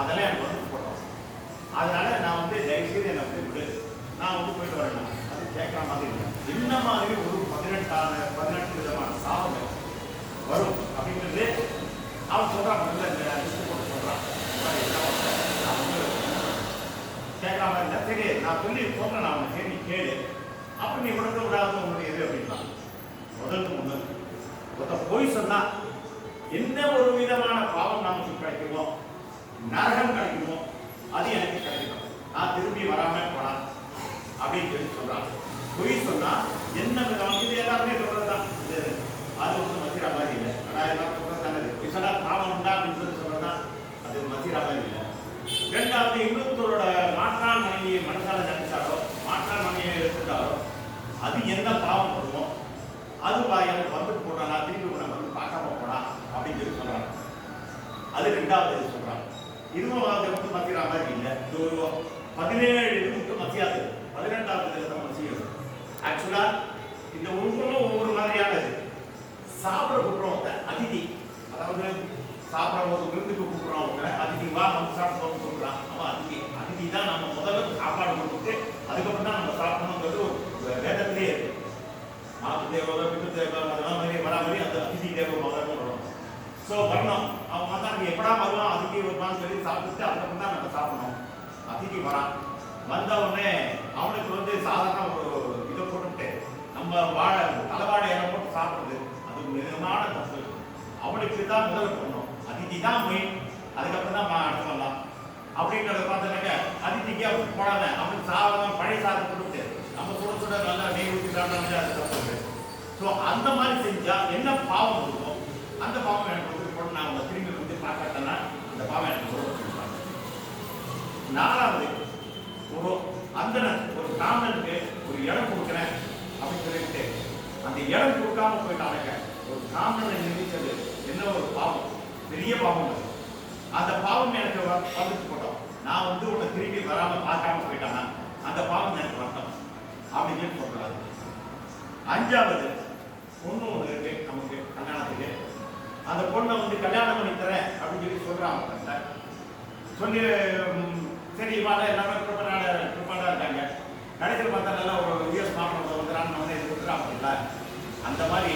அதெல்லாம் எனக்கு வந்து போட்டோம் அதனால நான் வந்து தயவுசெய்து என்னை வந்து விடு. நான் வந்து போயிட்டு வரேன் அது கேட்குற மாதிரி இல்லை. என்ன மாதிரி ஒரு பதினெட்டான பதினெட்டு விதமான சாபங்கள் வரும் அப்படிங்கிறது அவன் சொல்கிறான் முதல்ல இந்த லிஸ்ட் போட்டு சொல்கிறான் கேட்குற மாதிரி இல்லை நான் வந்து சரி நான் சொல்லி சொல்றேன் நான் உனக்கு நீ கேளு. அப்போ நீ உடனே விடாத உன்னுடைய இது அப்படின்னா முதலுக்கு முதல் ஒருத்த போய் சொன்னால் என்ன ஒரு விதமான பாவம் நமக்கு கிடைக்குமோ நரகம் கிடைக்குமோ அது எனக்கு கிடைக்கும் நான் திரும்பி வராம போனா அப்படின்னு சொல்லி சொல்றான் பொய் சொன்னா என்ன விதம்? இது எல்லாருமே சொல்றதுதான். இது அது வந்து மத்திரா மாதிரி இல்லை. ஆனா எல்லாம் சொல்றது தானே பொய் சொன்னா பாவம் உண்டா அப்படின்னு சொல்லி சொல்றதுதான் அது மத்திரா மாதிரி இல்லை. ரெண்டாவது இன்னொருத்தரோட மாற்றான் மனைவியை மனசால நினைச்சாலோ மாற்றான் மனைவியை எடுத்துட்டாலோ அது என்ன பாவம் வருமோ அது வா எனக்கு வந்துட்டு திரும்பி நான் உன்னை வந்து பார்க்காம போனா அப்படின்னு சொல்லி சொல்றாங்க. அது ரெண்டாவது சொல்றாங்க. இதுவும் அது மட்டும் மாதிரி இல்லை. இது ஒரு பதினேழு இது மட்டும் மத்தியாது. பதினெட்டாவது இதில் தான் மத்தியம் ஆக்சுவலா இந்த உருவமும் ஒவ்வொரு மாதிரியானது. சாப்பிட கூப்பிடுறோம் அதிதி. அதாவது சாப்பிட போது விருந்துக்கு கூப்பிடுறோம் அதிதி வா நம்ம சாப்பிடுவோம் சொல்கிறான் அவன் அதிதி அதிதி தான் நம்ம முதல்ல சாப்பாடு கொடுத்துட்டு அதுக்கப்புறம் தான் நம்ம சாப்பிடணுங்கிறது ஒரு வேதத்திலே இருக்கு. மாத்து தேவதை பித்து தேவை அதெல்லாம் மாதிரி வரா மாதிரி அந்த அதிதி தேவை முதல்ல வரும் ஸோ வரணும். அவன் வந்து அங்கே எப்படா வருவான்? அதுக்கு வருவான்னு சொல்லி சாப்பிட்டு அதுக்கப்புறம் தான் நம்ம சாப்பிடணும். அதிதி வரான். வந்த உடனே அவனுக்கு வந்து சாதாரண ஒரு இதை போட்டுட்டு நம்ம வாழை தலைவாழை இடம் போட்டு சாப்பிடுறது அது மிதமான தப்பு. அவனுக்கு தான் முதல்ல பண்ணணும் அதிதி தான் மெயின் அதுக்கப்புறம் தான் அடுத்து வரலாம் அப்படின்றத பார்த்தோன்னாக்க அதிதிக்கு அவனுக்கு போடாத அவனுக்கு சாதம் பழைய சாதம் கொடுத்து நம்ம சுட சுட நல்லா நெய் ஊற்றி அது தப்பு ஸோ அந்த மாதிரி செஞ்சா என்ன பாவம் இருக்கும் அந்த பாவம் எனக்கு வந்து நான் உங்களை திரும்பி நான் பார்க்கட்டேன்னா அந்த பாவம் எனக்கு வரும் நாலாவது ஒரு அந்தணன் ஒரு பிராமணனுக்கு ஒரு இடம் கொடுக்குறேன் அப்படின்னு சொல்லிட்டு அந்த இடம் கொடுக்காம போயிட்டாங்க ஒரு பிராமணனை நினைச்சது என்ன ஒரு பாவம்? பெரிய பாவம் அது. அந்த பாவம் எனக்கு வந்துட்டு போட்டோம். நான் வந்து உன்னை திரும்பி வராம பார்க்காம போயிட்டானா? அந்த பாவம் எனக்கு வரட்டும் அப்படின்னு சொல்றாரு அஞ்சாவது பொண்ணு ஒன்று இருக்கு நமக்கு கல்யாணத்துக்கு. அந்த பொண்ணை வந்து கல்யாணம் பண்ணி தரேன் அப்படின்னு சொல்லி சொல்றாங்க சொல்லி சரி இவாள எல்லாமே ப்ரிப்பேரான ப்ரிப்பேராக இருக்காங்க. கடைசியில் பார்த்தா நல்லா ஒரு யூஎஸ் மாப்பிள்ளை வந்துடான்னு வந்து இது கொடுத்துறாங்க அந்த மாதிரி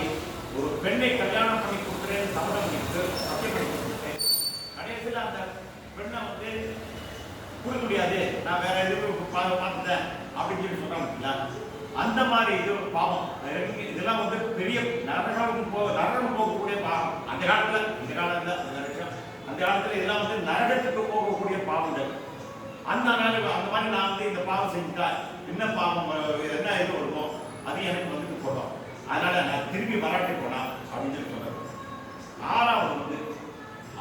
ஒரு பெண்ணை கல்யாணம் பண்ணி கொடுக்குறேன்னு சம்மதம் பண்ணிட்டு சத்தியம் பண்ணி கொடுத்துட்டு கடைசியில் அந்த பெண்ணை வந்து கொடுக்க முடியாது. நான் வேற எதுவும் பார்த்துட்டேன் அப்படின்னு சொல்லி சொல்றாங்க அந்த மாதிரி இது பாவம். இதெல்லாம் வந்து பெரிய நரகம் போக நரகம் போகக்கூடிய பாவம். அந்த காலத்துல இந்த காலத்துல அந்த அந்த காலத்துல இதெல்லாம் வந்து நரகத்துக்கு போகக்கூடிய பாவங்கள் அந்த நாள் அந்த மாதிரி நான் வந்து இந்த பாவம் செஞ்சுட்டா என்ன பாவம் என்ன இது வருமோ அது எனக்கு வந்துட்டு போடும் அதனால நான் திரும்பி வராட்டி போனா அப்படின்னு சொல்லி சொல்றது ஆறாவது வந்து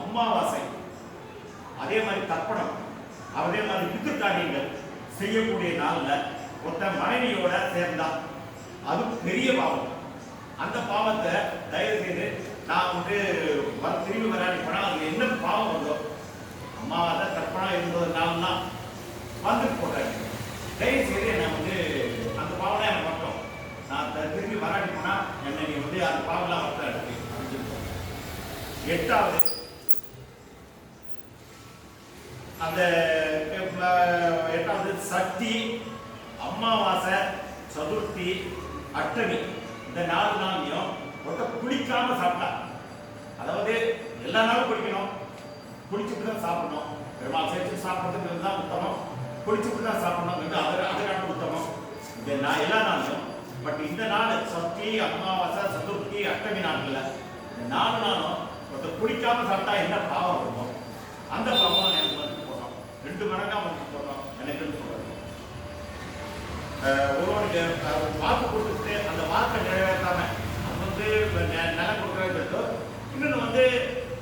அமாவாசை அதே மாதிரி தர்ப்பணம். அதே மாதிரி பித்து காரியங்கள் செய்யக்கூடிய நாளில் ஒருத்தன் மனைவியோட சேர்ந்தான். அது பெரிய பாவம். அந்த பாவத்தை தயவு செய்து நான் வந்து வர திரும்பி வராடி போனால் அது என்ன பாவம் வந்தோ அம்மாவாசை தர்ப்பணம் இருந்ததுனால வந்துட்டு போட்டாங்க. தயவு செய்து என்னை வந்து அந்த பாவம் எனக்கு வரட்டும் நான் திரும்பி வராடி போனால் என்னை நீ வந்து அந்த பாவம்லாம் வரட்டும் எனக்கு எட்டாவது அந்த எட்டாவது சக்தி அமாவாசை சதுர்த்தி அட்டமி இந்த நாலு நாளையும் ஒருத்த குடிக்காம சாப்பிட்டா. அதாவது எல்லா நாளும் குடிக்கணும் குடிச்சுட்டு தான் சாப்பிடணும். பெருமாள் சேர்த்து சாப்பிட்றதுக்கு தான் உத்தமம். குடிச்சுட்டு தான் சாப்பிடணும் அதர் அதனால உத்தமம். இந்த நான் எல்லா நாளையும் பட் இந்த நாள் சஷ்டி அமாவாசை சதுர்த்தி அட்டமி நாட்கள்ல இந்த நாலு நாளும் ஒருத்த குடிக்காம சாப்பிட்டா என்ன பாவம் இருக்கும் அந்த பாவம் எனக்கு வந்து போட்டோம் ரெண்டு மடங்கா வந்து போட்டோம் எனக்குன்னு ஒருவருக்கு அஹ் வாக்கு கொடுத்துட்டு அந்த வாக்கை நிறைவேற்றாம அவன் வந்து நெ- நிலம் கொடுக்குறது இன்னொன்று வந்து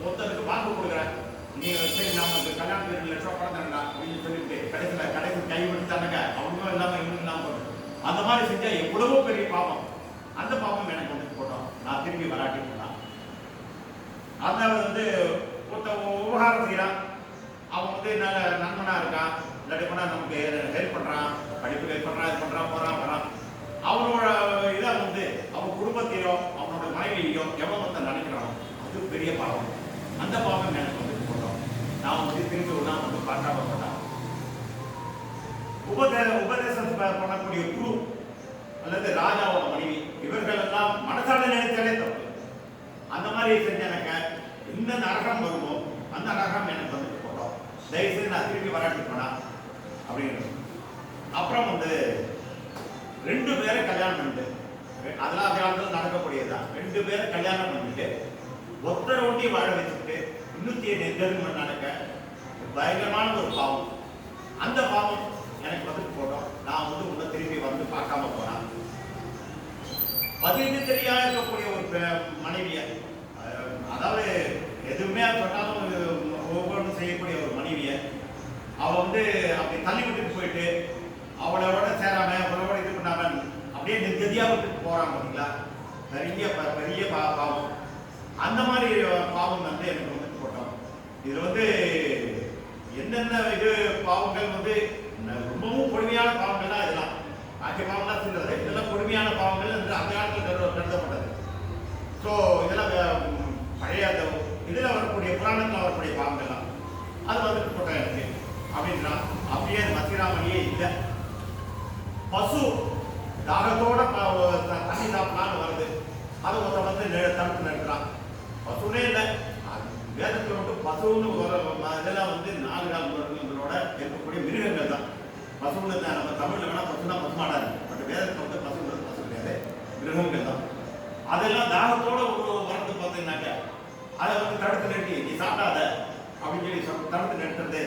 ஒருத்தருக்கு வாக்கு கொடுக்குறேன் நீ சரி நம்ம உங்களுக்கு கல்யாணத்துக்கு ரெண்டு லட்சம் பணம் தரேன்டா அப்படின்னு சொல்லிட்டு கடைசியில் கடைசி கை விட்டுட்டானுங்க அவங்களும் இல்லாமல் இன்னும் இல்லாமல் போகுது. அந்த மாதிரி செஞ்சா எவ்வளவோ பெரிய பாவம். அந்த பாவம் எனக்கு வந்து போட்டோம். நான் திரும்பி வராட்டி போனான் அந்த வந்து ஒருத்தன் உபகாரம் செய்கிறான் அவன் வந்து நல்ல நண்பனா இருக்கான். இல்லாட்டி போனா நமக்கு ஹெல்ப் பண்ணுறான் படிப்புகள் பண்ணுறா இது பண்ணுறா போகிறான் வரான் அவனோட இதை வந்து அவன் குடும்பத்தையோ அவனோட மனைவியோ எவ்வளோ வந்து நினைக்கிறானோ அது பெரிய பாவம். அந்த பாவம் எனக்கு வந்து போட்டோம். நான் வந்து திரும்பி ஒன்றா வந்து பார்க்காம போட்டான் உபதே உபதேசம் பண்ணக்கூடிய குரு அல்லது ராஜாவோட மனைவி இவர்கள் எல்லாம் மனசால நினைத்தாலே தப்பு. அந்த மாதிரி செஞ்ச எனக்கு இந்த நரகம் வருமோ அந்த நரகம் எனக்கு வந்து போட்டோம். தயவுசெய்து நான் திரும்பி வராட்டி போனா அதெல்லாம் காலத்தில் நடக்கக்கூடியதுதான். ரெண்டு பேரை கல்யாணம் பண்ணிட்டு ஒருத்தரை ஒட்டி வாழ வச்சுட்டு இன்னூத்தி நெருங்கல் நடக்க பயங்கரமான ஒரு பாவம். அந்த பாவம் எனக்கு வந்துட்டு போட்டோம். நான் வந்து உன்னை திரும்பி வந்து பார்க்காம போனான். பதினெட்டு தெரியா இருக்கக்கூடிய ஒரு மனைவிய அதாவது எதுவுமே சொன்னாலும் ஒவ்வொன்றும் செய்யக்கூடிய ஒரு மனைவிய அவ வந்து அப்படி தள்ளி விட்டுட்டு போயிட்டு அவளோட சேராம அவளோட இது பண்ணாம அப்படியே நிர்கதியா விட்டு போகிறான் பாத்தீங்களா? பெரிய ப- பெரிய பா- பாவம். அந்த மாதிரி பாவம் வந்து எனக்கு வந்து போட்டோம். இதில் வந்து என்னென்ன இது பாவங்கள் வந்து ரொம்பவும் கொடுமையான பாவங்கள்லாம் இதெல்லாம். பாக்கிய பாவம்லாம் சொல்றது இதெல்லாம் கொடுமையான பாவங்கள் என்று அந்த காலத்தில் கருதப்பட்டது. ஸோ இதெல்லாம் பழைய அந்த இதில் வரக்கூடிய புராணத்தில் வரக்கூடிய பாவங்கள்லாம் அது வந்துட்டு போட்டோம் எனக்கு. அப்படின்றான் அப்படியே அது மத்திராமணியே இல்லை. பசு தாகத்தோட தண்ணி சாப்பிடலான்னு வருது. அது ஒருத்த வந்து தடுப்பு தடுத்து நிறுத்துறான் பசுனே இல்லை. வேதத்தில் வந்து பசுன்னு ஒரு இதெல்லாம் வந்து நாலு கால் மிருகங்களோட இருக்கக்கூடிய மிருகங்கள் தான். பசுன்னு தான். நம்ம தமிழ்ல வேணா பசுனா பசுமாடாது. பட் வேதத்தில் வந்து பசுங்கிறது பசு கிடையாது. மிருகங்கள் தான். அதெல்லாம் தாகத்தோட ஒரு வரது பார்த்தீங்கன்னாக்க அதை வந்து தடுத்து நிறுத்தி நீ சாப்பிடாத அப்படின்னு சொல்லி தடுத்து நிறுத்துறது.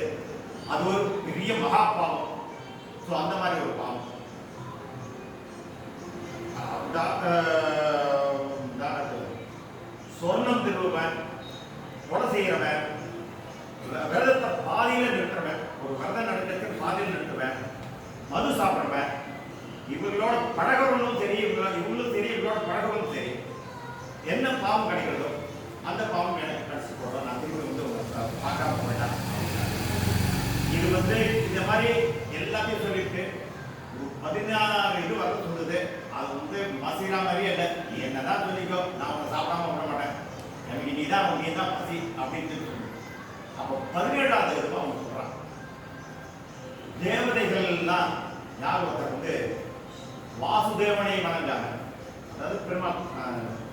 அது ஒரு பெரிய மகா பாவம் ஸோ அந்த மாதிரி ஒரு பாவம். Ehm, சொர்ணம் திருவன் கொலை செய்கிறவன் விரதத்தை பாதியில நிறுத்துறவன் ஒரு விரதம் நடக்கிறதுக்கு பாதியில் நிறுத்துவன் மது சாப்பிடுறவன் இவர்களோட பழகவர்களும் சரி இவங்களோட இவங்களும் சரி இவங்களோட பழகிறவனும் சரி என்ன பாவம் கிடைக்கிறதோ அந்த பாவம் எனக்கு கிடைச்சி போடுறோம் நான் திரும்பி வந்து பார்க்காம போயிட்டேன் இது வந்து இந்த மாதிரி எல்லாத்தையும் சொல்லிட்டு பதினாறு இது வர சொல்லுது. அது வந்து மசீரா மாதிரியே இல்லை நீ என்னதான் சொல்லிக்கோ நான் உன்னை சாப்பிடாம விட மாட்டேன். எனக்கு நீ தான் நீ தான் பசி அப்படின்னு சொல்லி அப்போ பதினேழாவது இதுவா அவங்க சொல்றான் தேவதைகள்லாம் யார் ஒருத்தர் வந்து வாசுதேவனை வணங்காங்க. அதாவது பெருமா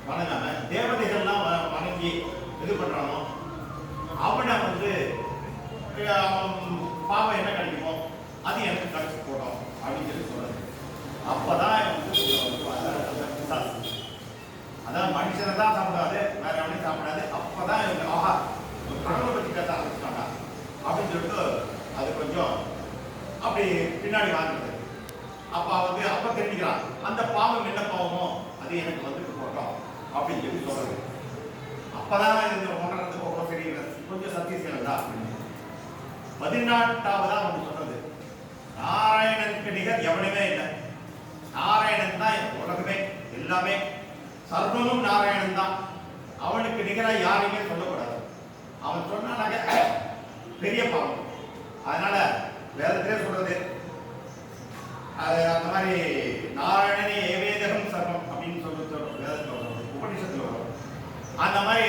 வணங்காங்க. தேவதைகள்லாம் வ- வணங்கி இது பண்றானோ அவனை வந்து பாவம் என்ன கிடைக்குமோ அது எனக்கு கிடைச்சி போட்டோம் அப்படின்னு சொல்லி சொல்றது அப்பதான் இவன் வந்து சொல்லுவான், அதான் அதான் மனுஷனை தான் சாப்பிடாது வேற எவனையும் சாப்பிடாது. அப்பதான் இவங்க ஆஹா ஒரு கடவுளை பத்தி பேச ஆரம்பிச்சிட்டாங்க அப்படின்னு சொல்லிட்டு அது கொஞ்சம் அப்படி பின்னாடி வாங்குறது அப்ப வந்து அப்ப தெரிஞ்சுக்கிறான் அந்த பாவம் என்ன பாவமோ அது எனக்கு வந்துட்டு போட்டோம் அப்படின்னு சொல்லி சொல்றது. அப்பதான் இந்த உணர்றதுக்கு ரொம்ப சரி கொஞ்சம் சத்தியசீலம் தான் பதினாட்டாவதா வந்து சொல்றது. நாராயணனுக்கு நிகர் எவனுமே இல்லை நாராயணன் தான் இந்த உலகமே எல்லாமே சர்வமும் நாராயணன் தான். அவனுக்கு நிகராக யாரையுமே சொல்லக்கூடாது. அவன் சொன்னானாக்க பெரிய பாவம் அதனால வேதத்திலே சொல்றது அது அந்த மாதிரி நாராயணனே ஏவேதகம் சர்வம் அப்படின்னு சொல்லி சொல்ற வேதத்தில் வரும் உபனிஷத்தில் வரும். அந்த மாதிரி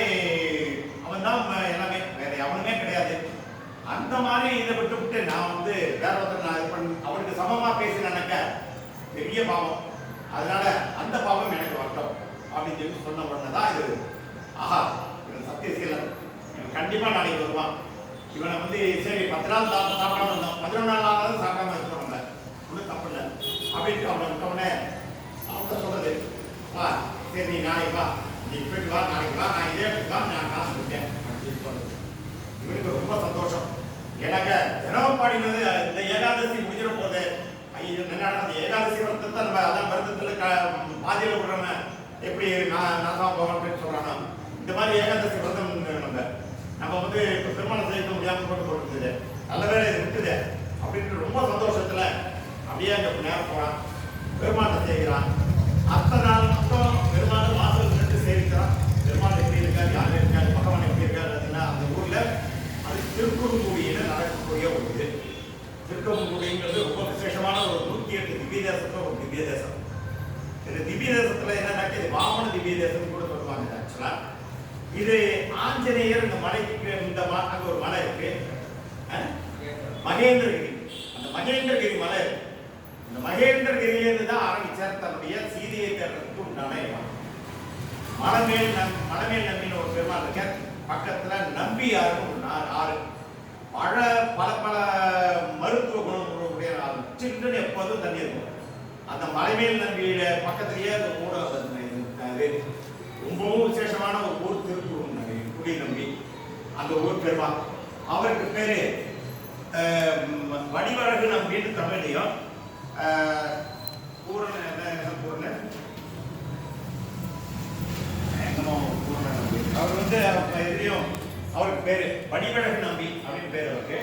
அவன் தான் எல்லாமே வேற எவனுமே கிடையாது. அந்த மாதிரி இதை விட்டு விட்டு நான் வந்து வேற ஒருத்தர் நான் இது பண்ண அவனுக்கு சமமா பேசினேனாக்க பெரிய பாவம். அதனால அந்த பாவம் எனக்கு வரட்டும் அப்படின்னு சொல்லி சொன்ன உடனே தான் இது. ஆஹா இவன் சத்தியசீலன். இவன் கண்டிப்பாக நாளைக்கு வருவான். இவனை வந்து சரி பத்து நாள் சாப்பிட சாப்பிடாம இருந்தோம் பதினொன்று நாள் ஆனாலும் சாப்பிடாம இருக்கிறவங்க ஒன்றும் தப்பு இல்லை. அப்படின்ட்டு அவனை விட்டவனே அவன் சொல்றது வா சரி நீ நாளைக்கு வா. நீ இப்படி வா நாளைக்கு வா. நான் இதே இடத்துக்கு வா. நான் காசு கொடுத்தேன். அப்படின்னு சொல்றது. இவனுக்கு ரொம்ப சந்தோஷம். எனக்கு தினமும் பாடினது இந்த ஏகாதசி முடிஞ்சிட போது ஐயோ என்ன அந்த ஏகாதசி வருத்தத்தை நம்ம அதான் வருத்தத்தில் க பாதியில் விடுறோமே எப்படி நான் நாசமா போகிறேன்னு சொல்கிறாங்க இந்த மாதிரி ஏகாதசி வருத்தம் நம்ம நம்ம வந்து இப்போ திருமணம் செய்ய முடியாமல் போட்டு போட்டுருக்குது நல்ல வேலை இது விட்டுது அப்படின்ட்டு ரொம்ப சந்தோஷத்தில் அப்படியே அங்கே நேரம் போகிறான் பெருமாட்டை செய்கிறான் அத்தனை நாள் மட்டும் பெருமாள் வாசல் நின்று சேவிக்கிறான் பெருமாள் எப்படி இருக்காரு யார் இருக்காரு பகவான் எப்படி இருக்காரு அப்படின்னா அந்த ஊரில் அது திருக்குறுங்குடியில நடக்கக்கூடிய ஒரு இது திருக்குறுங்குடிங்கிறது ரொம்ப விசேஷமான ஒரு நூத்தி எட்டு திவ்ய தேசத்துல ஒரு திவ்ய தேசம் இது திவ்ய தேசத்துல என்னன்னாக்க இது வாமன திவ்ய தேசம் கூட சொல்லுவாங்க ஆக்சுவலா இது ஆஞ்சநேயர் இந்த மலைக்கு இந்த ம- அங்க ஒரு மலை இருக்கு. மகேந்திரகிரி. அந்த மகேந்திரகிரி மலை இருக்கு. மகேந்திரகிரியிலிருந்து தான் ஆரம்பிச்சார் தன்னுடைய சீதையை தேடுறதுக்கு உண்டான இடம். மலமேல் நம் மலமேல் நம்பின்னு ஒரு பெருமாள் இருக்க பக்கத்துல நம்பி ஆறுன்னு ஒரு ஆறு அந்த மலைமேல் நம்பியில பக்கத்திலேயே அந்த கூட ரொம்பவும் விசேஷமான ஒரு ஊர் திருப்பூர் குடி நம்பி. அந்த ஊர் பெருமா அவருக்கு பேரு வடிவழகு நம்பின்னு தமிழ்லையும் பூரண என்ன பூரண? நம்பி. அவர் வந்து அப்ப அவருக்கு பேரு வடிவழகு நம்பி அப்படின்னு பேர் அவருக்கு.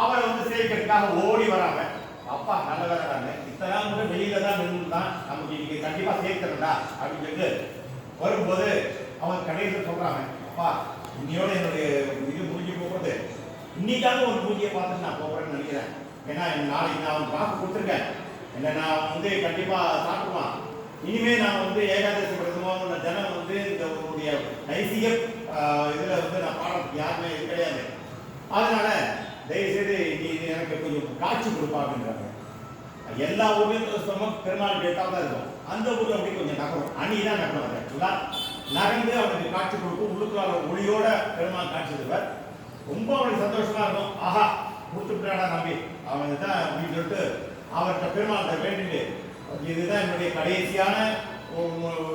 அவரை வந்து சேவிக்கிறதுக்காக ஓடி வராங்க அப்பா நல்ல வேலை இத்தனை கூட வெளியில தான் நின்றுதான் நமக்கு இன்னைக்கு கண்டிப்பா சேர்க்கிறதா அப்படின்னு சொல்லிட்டு வரும்போது அவன் கடைசியில் சொல்றாங்க அப்பா இன்னையோட என்னுடைய இது முடிஞ்சு போகிறது இன்னைக்காவது ஒரு பூஜையை பார்த்துட்டு நான் போகிறேன்னு நினைக்கிறேன். ஏன்னா நாளைக்கு நான் அவன் பார்த்து கொடுத்துருக்கேன். என்ன நான் வந்து கண்டிப்பா சாப்பிடுவான். இனிமே நான் வந்து ஏகாதசி விரதமோ ஜனம் வந்து இந்த உன்னுடைய நைசிக இதுல வந்து நான் பாடம் யாருமே இது கிடையாது. அதனால தயவுசெய்து நீ எனக்கு கொஞ்சம் காட்சி கொடுப்பா அப்படின்றாங்க. எல்லா ஊர்லயும் சுத்தமா பெருமாள் கேட்டால் தான் இருக்கும். அந்த ஊர்ல அப்படி கொஞ்சம் நகரும். அணி தான் நகரும் ஆக்சுவலா நகர்ந்து அவனுக்கு காட்சி கொடுக்கும் உள்ளுக்குள்ள ஒளியோட பெருமாள் காட்சி தருவார் ரொம்ப அவனுக்கு சந்தோஷமா இருக்கும். ஆஹா கொடுத்துட்டாடா நம்பி அவன் தான் அப்படின்னு சொல்லிட்டு அவர்கிட்ட பெருமாள்கிட்ட வேண்டிட்டு இதுதான் என்னுடைய கடைசியான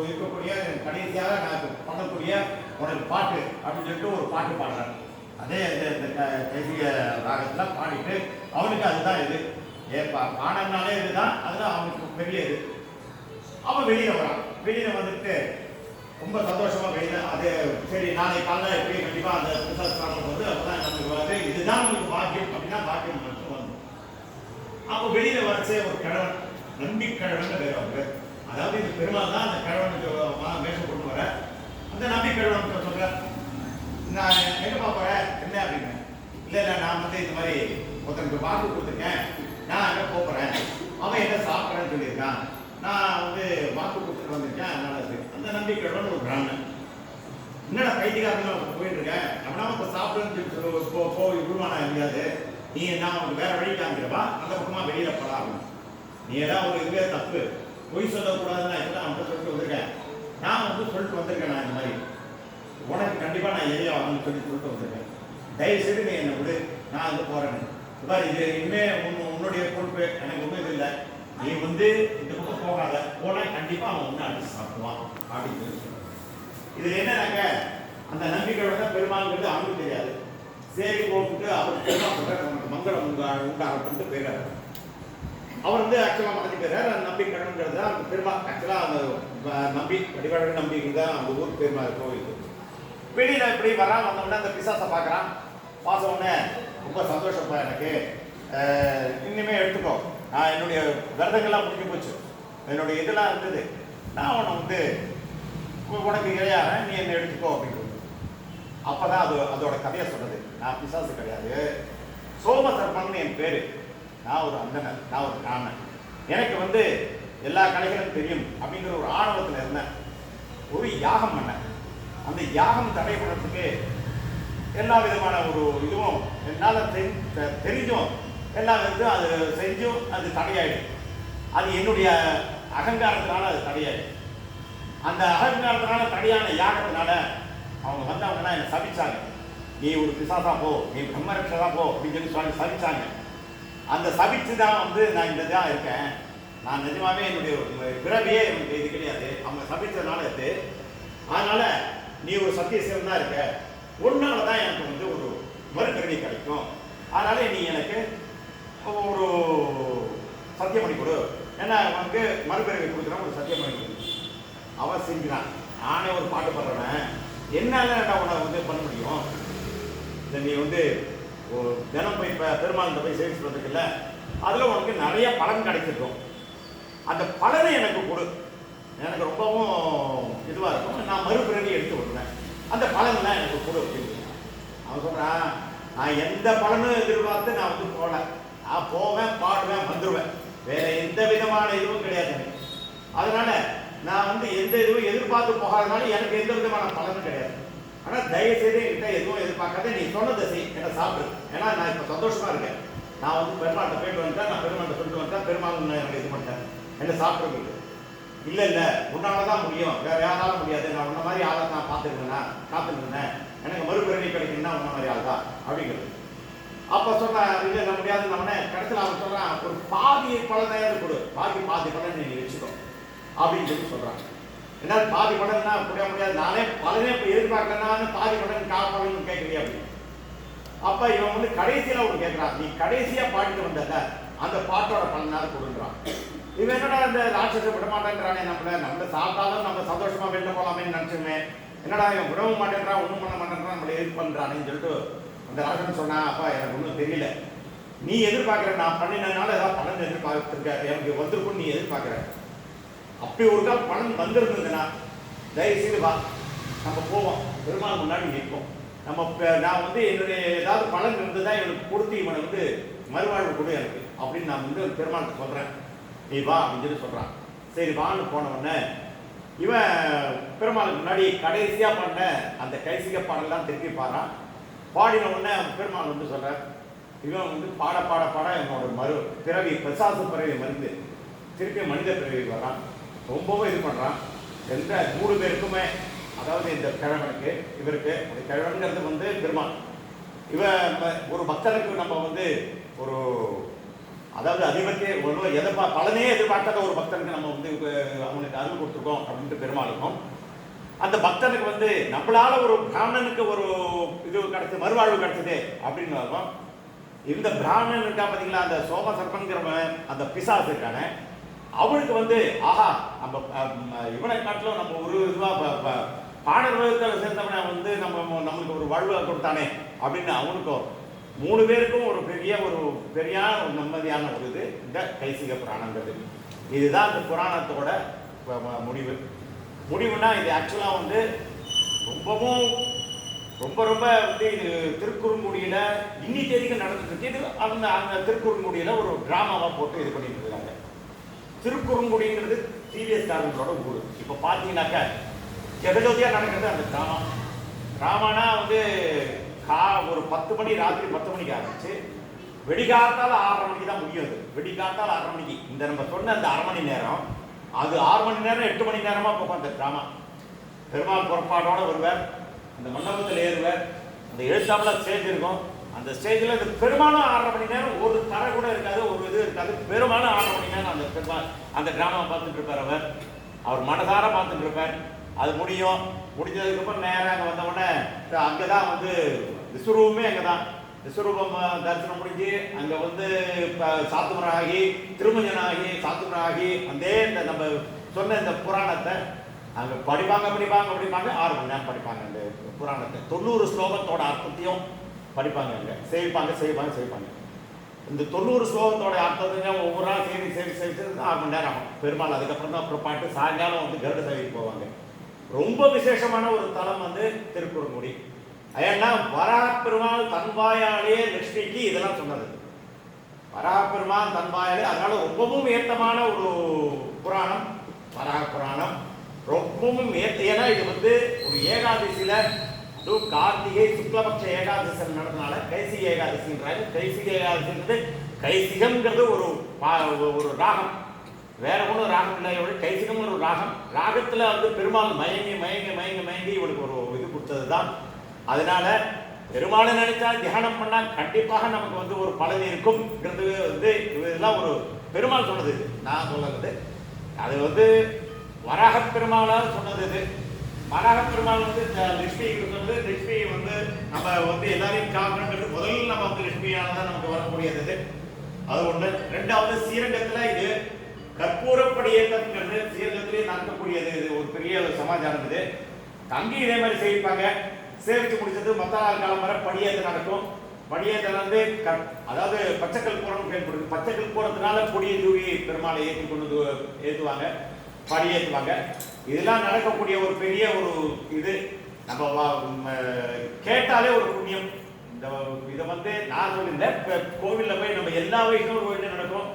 இருக்கக்கூடிய கடைசியாக நான் பண்ணக்கூடிய உனக்கு பாட்டு அப்படின்னு சொல்லிட்டு ஒரு பாட்டு பாடுறாரு. அதே இந்த இந்த க- பாடிட்டு அவனுக்கு அதுதான் இது. ஏப்பா பாடம்னாலே இதுதான் அதுதான் அவனுக்கு பெரிய இது. அவன் வெளியில வரான் வெளியில வந்துட்டு ரொம்ப சந்தோஷமா வெளியில அது சரி நாளைக்கு காலைல எப்படி கண்டிப்பா அந்த புத்தகஸ்தானம் வந்து அப்பதான் நமக்கு வந்து இதுதான் உங்களுக்கு பாக்கியம் அப்படின்னா பாக்கியம் மட்டும் வந்து அப்போ வெளியில வரச்சே ஒரு கிழவன் நம்பி கிழவன் வேற அவரு அதாவது இந்த பெருமாள் தான் அந்த கிழவனுக்கு மேஷம் கொண்டு வர. அந்த நம்பி கிழவன் சொல்ற நான் எங்க பாப்பற என்ன அப்படின்னு? இல்ல இல்ல நான் வந்து இந்த மாதிரி ஒருத்தனுக்கு பாக்கு கொடுத்துருக்கேன். நான் அங்கே போகிறேன். அவன் என்ன சாப்பிட்றேன்னு சொல்லியிருக்கான். நான் வந்து வாக்கு கொடுத்துட்டு வந்திருக்கேன் அதனால அந்த நம்பி ஒரு பிராமணன் என்னடா பைத்தியக்காரங்க போயிட்டு இருக்கேன் அப்படின்னா இப்போ சாப்பிடுன்னு சொல்லி போ போ விடுவானா எங்கேயாவது? நீ என்ன உனக்கு வேற வழி காமிக்கிறவா அந்த பக்கமாக வெளியில போலாம் நீ ஏதாவது ஒரு இதுவே தப்பு. பொய் சொல்லக்கூடாதுன்னு நான் இப்பதான் அவன்கிட்ட சொல்லிட்டு வந்திருக்கேன். நான் வந்து சொல்லிட்டு வந்திருக்கேன் நான் இந்த மாதிரி. உனக்கு கண்டிப்பாக நான் ஏரியா ஆகணும்னு சொல்லி சொல்லிட்டு வந்திருக்கேன். தயவு செய்து நீ என்னை விடு. நான் வந்து போகிறேன் பாரு இது இனிமே ஒன்று உன்னுடைய பொறுப்பு எனக்கு ஒன்றும் இது இல்லை. நீ வந்து இந்த பக்கம் போகாத. போனால் கண்டிப்பா அவன் ஒன்று அடிச்சு சாப்பிடுவான் அப்படின்னு சொல்லி சொல்றான். இதுல என்னன்னாக்க அந்த நம்பிக்கையோட பெருமாள்ங்கிறது அவனுக்கு தெரியாது. சரி போட்டு அவர் பெருமாள் சொல்றாரு, உனக்கு மங்களம் உண்டா உண்டாகட்டும்னு அவர் வந்து ஆக்சுவலாக மறந்து போயிறாரு அந்த நம்பிக்கைங்கிறது தான் அந்த பெருமாள் ஆக்சுவலாக அந்த நம்பி வடிவாழக நம்பிக்கை தான் அந்த ஊர் பெருமாள் கோவில் வெளியில் இப்படி வரான் வந்த உடனே அந்த பிசாசை பார்க்குறான். பார்த்த உடனே ரொம்ப சந்தோஷப்பா எனக்கு. இன்னுமே எடுத்துக்கோ. நான் என்னுடைய விரதங்கள்லாம் முடிஞ்சு போச்சு. என்னுடைய இதெல்லாம் இருந்தது. நான் உன்னை வந்து உனக்கு இறையாறேன் நீ என்னை எடுத்துக்கோ அப்படின்னு அப்பதான் அது அதோட கதையை சொல்றது நான் பிசாசு கிடையாது. சோம சர்ப்பன் என் பேரு. நான் ஒரு அந்தனர் நான் ஒரு காணன். எனக்கு வந்து எல்லா கலைகளும் தெரியும் அப்படிங்கிற ஒரு ஆணவத்தில் இருந்தேன். ஒரு யாகம் பண்ணேன். அந்த யாகம் தடைபடுறதுக்கு எல்லா விதமான ஒரு இதுவும் என்னால் தெரி- தெரிஞ்சும் எல்லாம் வந்து அது செஞ்சும் அது தடையாயிடும். அது என்னுடைய அகங்காரத்தினால அது தடையாயிடும். அந்த அகங்காரத்தினால தடையான யாகத்தினால அவங்க வந்தவங்கன்னா என்னை சபிச்சாங்க. நீ ஒரு பிசாசா போ நீ பிரம்மரட்சதா போ அப்படின்னு சொல்லி சொல்லி சபிச்சாங்க. அந்த சபிச்சு தான் வந்து நான் இந்த இதாக இருக்கேன். நான் நிஜமாவே என்னுடைய பிறவியே எனக்கு இது கிடையாது. அவங்க சபிச்சதுனால இது. அதனால நீ ஒரு சத்தியசீலம் தான் இருக்க. உன்னால தான் எனக்கு வந்து ஒரு மறுபிறவி கிடைக்கும். அதனால நீ எனக்கு ஒரு சத்தியம் பண்ணி கொடு ஏன்னா வந்து மறுபிறவை கொடுக்குறான் ஒரு சத்தியம் பண்ணி கொடு அவன் செஞ்சான் நானே ஒரு பாட்டு பாடுறவன் நான் உன்னை வந்து பண்ண முடியும்? இந்த நீ வந்து ஒரு தினம் போய் இப்போ பெருமாள் போய் சேவிச்சு இல்லை. அதில் உனக்கு நிறைய பலன் கிடைச்சிருக்கும். அந்த பலனை எனக்கு கொடு. எனக்கு ரொம்பவும் இதுவாக இருக்கும். நான் மறுபிறவி எடுத்து விடுறேன். அந்த பலன்லாம் எனக்கு கொடு அப்படின்னு அவன் சொல்கிறான் நான் எந்த பலனும் எதிர்பார்த்து நான் வந்து போனேன் நான் போவேன் பாடுவேன் வந்துடுவேன் வேற எந்த விதமான இதுவும் கிடையாது. அதனால நான் வந்து எந்த இதுவும் எதிர்பார்த்து போகாதனால எனக்கு எந்த விதமான பலனும் கிடையாது. ஆனால் தயவு செய்து என்கிட்ட எதுவும் எதிர்பார்க்காத நீ சொன்னதை செய் என்ன சாப்பிடு. ஏன்னா நான் இப்போ சந்தோஷமா இருக்கேன். நான் வந்து பெருமாள்கிட்ட போயிட்டு வந்துட்டேன் நான் பெருமாள்கிட்ட சொல்லிட்டு வந்துட்டேன் பெருமாள் எனக்கு இது பண்ணிட்டேன் என்ன சாப்பிட்றது இல்லை இல்லை உன்னால தான் முடியும். வேற யாராலும் முடியாது. நான் உன்ன மாதிரி ஆளை நான் பார்த்துருந்தேன் காத்துருந்தேன் எனக்கு மறுபிறவி கிடைக்குன்னா உன்ன மாதிரி ஆள் தான் அப்படிங்கிறது. அப்போ சொன்ன இல்ல இல்லை முடியாது நம்மனே கடைசியில் அவன் சொல்கிறான் ஒரு பாதி பலனையாவது கொடு. பாதி பாதி பலன் நீ வச்சுக்கோ. அப்படின்னு சொல்லி சொல்கிறான் என்ன பாதி பலன்னா முடிய முடியாது. நானே பலனே இப்போ எதிர்பார்க்கலன்னு பாதி பலன் கா பலன் கேட்குறியா அப்படின்னு அப்ப இவன் வந்து கடைசியில் ஒரு கேட்குறான். நீ கடைசியா பாடிட்டு வந்தல அந்த பாட்டோட பலனாவது கொடுக்குறான் இவன் என்னடா இந்த ராட்சச விட மாட்டேன்றானே நம்மள? நம்மள சாப்பிட்டாலும் நம்ம சந்தோஷமா வெளில போகலாமேன்னு நினைச்சுமே. என்னடா இவன் விடவும் மாட்டேன்றான் ஒன்றும் பண்ண மாட்டேன்றான் நம்மள எதிர்ப்பு பண்றானேன்னு சொல்லிட்டு இந்த ராட்சசன் சொன்னா அப்பா எனக்கு ஒன்றும் தெரியல. நீ எதிர்பார்க்கிற நான் பண்ணினதுனால ஏதாவது பணம் எதிர்பார்த்துருக்க எனக்கு வந்திருக்கும் நீ எதிர்பார்க்கிற. அப்படி ஒருக்கா பணம் வந்திருந்ததுன்னா தயவு செய்து வா. நம்ம போவோம். பெருமாள் முன்னாடி நிற்போம். நம்ம நான் வந்து என்னுடைய ஏதாவது பலன் இருந்ததா எனக்கு கொடுத்து இவனை வந்து மறுவாழ்வு கொடு எனக்கு அப்படின்னு நான் வந்து பெருமாளுக்கு சொல்கிறேன் நீ வா அப்படின்னு சொல்லி சொல்கிறான் சரி வான்னு போன உடனே இவன் பெருமாளுக்கு முன்னாடி கடைசியாக பண்ண அந்த கைசிக பாடலாம் திருப்பி பாடுறான். பாடின உடனே பெருமாள் வந்து சொல்கிறார் இவன் வந்து பாட பாட பாட என்னோட மறு பிறவி பிரசாச பிறவி மருந்து. திருப்பி மனித பிறவி வரான் ரொம்பவும் இது பண்ணுறான் எந்த மூணு பேருக்குமே அதாவது இந்த கிழவனுக்கு இவருக்கு இந்த கிழவனுங்கிறது வந்து பெருமாள். இவன் ஒரு பக்தனுக்கு நம்ம வந்து ஒரு அதாவது அதிபத்திய ஒரு எதிர்பார்க்க பலனே எதிர்பார்க்காத ஒரு பக்தனுக்கு நம்ம வந்து அவனுக்கு அருள் கொடுத்துருக்கோம் அப்படின்ட்டு பெருமாளுக்கும் அந்த பக்தனுக்கு வந்து நம்மளால ஒரு பிராமணனுக்கு ஒரு இது கிடைச்சது மறுவாழ்வு கிடைச்சது அப்படின்னு இருக்கும் இந்த பிராமணன் இருக்கா பார்த்தீங்களா அந்த சோம சர்ப்பங்கிறவன் அந்த பிசாசு இருக்கானே அவனுக்கு வந்து ஆஹா நம்ம இவனை காட்டிலும் நம்ம ஒரு இதுவாக ப- பாடல் சேர்ந்தவனை வந்து நம்ம நம்மளுக்கு ஒரு வாழ்வு கொடுத்தானே அப்படின்னு அவனுக்கும் மூணு பேருக்கும் ஒரு பெரிய ஒரு பெரிய ஒரு நிம்மதியான ஒரு இது இந்த கைசிக புராணங்கிறது. இதுதான் அந்த புராணத்தோட முடிவு. முடிவுனா இது ஆக்சுவலாக வந்து ரொம்பவும் ரொம்ப ரொம்ப வந்து இது திருக்குறுங்குடியில் இன்னி தேதிக்கு நடந்துட்டு இது அந்த அந்த திருக்குறுங்குடியில் ஒரு டிராமாவாக போட்டு இது பண்ணிட்டு இருக்காங்க. திருக்குறுங்குடிங்கிறது டிவிஎஸ் காரங்களோட ஊர். இப்போ பார்த்தீங்கன்னாக்கா ஜெகஜோதியாக நடக்கிறது அந்த டிராமா டிராமானா வந்து கா ஒரு பத்து மணி ராத்திரி பத்து மணிக்கு ஆரம்பிச்சு வெடிகாத்தால் ஆறரை மணிக்கு தான் முடியும் அது. அரை மணிக்கு. இந்த நம்ம சொன்ன அந்த அரை மணி நேரம் அது ஆறு மணி நேரம் எட்டு மணி நேரமாக போகும் அந்த டிராமா பெருமாள் புறப்பாடோட வருவார். அந்த மண்டபத்தில் ஏறுவார். அந்த எழுத்தாப்புல ஸ்டேஜ் இருக்கும். அந்த ஸ்டேஜில் இந்த பெருமாளும் ஆறரை மணி நேரம் ஒரு தரை கூட இருக்காது ஒரு இது இருக்காது. பெருமாளும் ஆறரை மணி நேரம் அந்த பெருமாள் அந்த டிராமாவை பார்த்துட்டு இருப்பார் அவர். அவர் மனதார பார்த்துட்டு இருப்பார். அது முடியும். முடிஞ்சதுக்கப்புறம் நேராக அங்கே வந்த உடனே அங்கே தான் வந்து விஸ்வரூபமே அங்கே தான் விஸ்வரூபம் தரிசனம் முடிஞ்சு அங்கே வந்து இப்போ சாத்துமராகி திருமஞ்சனாகி சாத்துமராகி அதே இந்த நம்ம சொன்ன இந்த புராணத்தை அங்கே படிப்பாங்க படிப்பாங்க படிப்பாங்க ஆறு மணி நேரம் படிப்பாங்க அந்த புராணத்தை. தொண்ணூறு ஸ்லோகத்தோட அர்த்தத்தையும் படிப்பாங்க அங்கே. செய்ப்பாங்க செய்வாங்க செய்வாங்க இந்த தொண்ணூறு ஸ்லோகத்தோட அர்த்தத்தையும் ஒவ்வொரு நாள் சேவி சேவி சேவி ஆறு மணி நேரம் ஆகும். பெருமாள் அதுக்கப்புறம் தான் அப்புறம் பாட்டு. சாயங்காலம் வந்து கருட சேவைக்கு போவாங்க. ரொம்ப விசேஷமான ஒரு தலம் வந்து திருக்குறங்குடி ஏன்னா வராக தன்பாயாலே தன் லட்சுமிக்கு இதெல்லாம் சொன்னது. வராக தன்பாயாலே அதனால ரொம்பவும் ஏத்தமான ஒரு புராணம் வராக புராணம் ரொம்பவும் ஏத்த ஏன்னா இது வந்து ஒரு ஏகாதசியில அதுவும் கார்த்திகை சுக்லபட்ச ஏகாதசி நடந்தனால கைசிக ஏகாதசின்றாரு. கைசி ஏகாதசின்றது கைசிகம்ங்கிறது ஒரு ஒரு ராகம். வேற ஒன்றும் ராகம் இல்லை இவனுக்கு கைசிகம்னு ஒரு ராகம். ராகத்தில் வந்து பெருமாள் மயங்கி மயங்கி மயங்கி மயங்கி இவனுக்கு ஒரு இது கொடுத்தது தான் அதனால பெருமாளை நினைச்சா தியானம் பண்ணா கண்டிப்பாக நமக்கு வந்து ஒரு பலன் இருக்கும்ங்கிறது வந்து இதெல்லாம் ஒரு பெருமாள் சொன்னது நான் சொல்லுறது. அது வந்து வராக பெருமாளால் சொன்னது இது. வராக பெருமாள் வந்து இந்த லட்சுமிக்கு சொன்னது. லட்சுமி வந்து நம்ம வந்து எல்லாரையும் காக்கணுங்கிறது முதல்ல நம்ம வந்து லட்சுமியானதான் நமக்கு வரக்கூடியது இது. அது ஒண்ணு. ரெண்டாவது ஸ்ரீரங்கத்துல இது கற்பூரப்படி இயக்கம்ங்கிறது ஸ்ரீரங்கத்திலேயே நடக்கக்கூடியது இது. ஒரு பெரிய ஒரு சமாச்சாரம் இது. தங்கி இதே மாதிரி சேவிப்பாங்க சேவிச்சு முடிச்சது மத்த நாள் காலம் வரை படியேற்றம் நடக்கும். படியேற்றம் வந்து க- அதாவது பச்சைக்கல் பூரம் கேள்விப்படுது பச்சைக்கல் பூரத்தினால பொடியை தூவி பெருமாளை ஏற்றி கொண்டு வந்து ஏற்றுவாங்க படியேற்றுவாங்க. இதெல்லாம் நடக்கக்கூடிய ஒரு பெரிய ஒரு இது. நம்ம கேட்டாலே ஒரு புண்ணியம். இந்த இதை வந்து நான் சொல்லியிருந்தேன். கோவிலில் போய் நம்ம எல்லா வைஷ்ணவர் கோவிலும் நடக்கும்.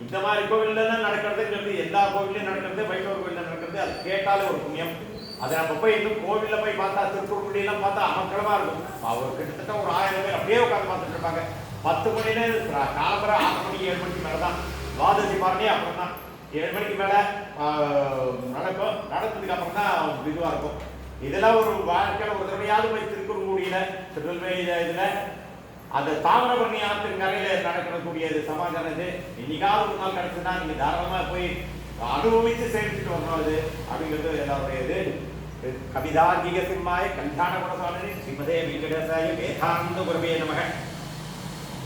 இந்த மாதிரி கோவில்ல எல்லாம் நடக்கிறதுங்கிறது எல்லா கோவிலையும் நடக்கிறது வைஷ்ணவர் கோவிலில் நடக்கிறது அது கேட்டாலே ஒரு புண்ணியம். அதை நம்ம போய் இன்னும் கோவிலில் போய் பார்த்தா திருக்குறள் பார்த்தா அமக்களமாக இருக்கும். அவர் கிட்டத்தட்ட ஒரு ஆயிரம் பேர் அப்படியே உட்காந்து பார்த்துட்டு இருப்பாங்க. பத்து மணிலே காலம்பர ஆறு மணிக்கு ஏழு மணிக்கு மேலே தான் துவாதசி பாருனே அப்புறம் தான் ஏழு மணிக்கு மேலே நடக்கும். நடந்ததுக்கு அப்புறம் தான் இதுவாக இருக்கும். இதெல்லாம் ஒரு வாழ்க்கையில் ஒரு தடவையாவது போய் திருக்குறங்குடியில் திருநெல்வேலி இதில் அந்த தாமிரபரணி ஆற்றின் கரையில் நடக்கக்கூடியது சமாச்சாரம் இது. இன்னைக்காவது ஒரு நாள் கிடைச்சுன்னா நீங்கள் தாராளமாக போய் அனுபவித்து சேமிச்சுட்டு வரணும் அது அப்படிங்கிறது எல்லாருடைய இது கவிதார்கிக சிம்மாய கல்யாண குணசாலினி ஸ்ரீமதே வெங்கடேசாய வேதாந்த குரவே நமக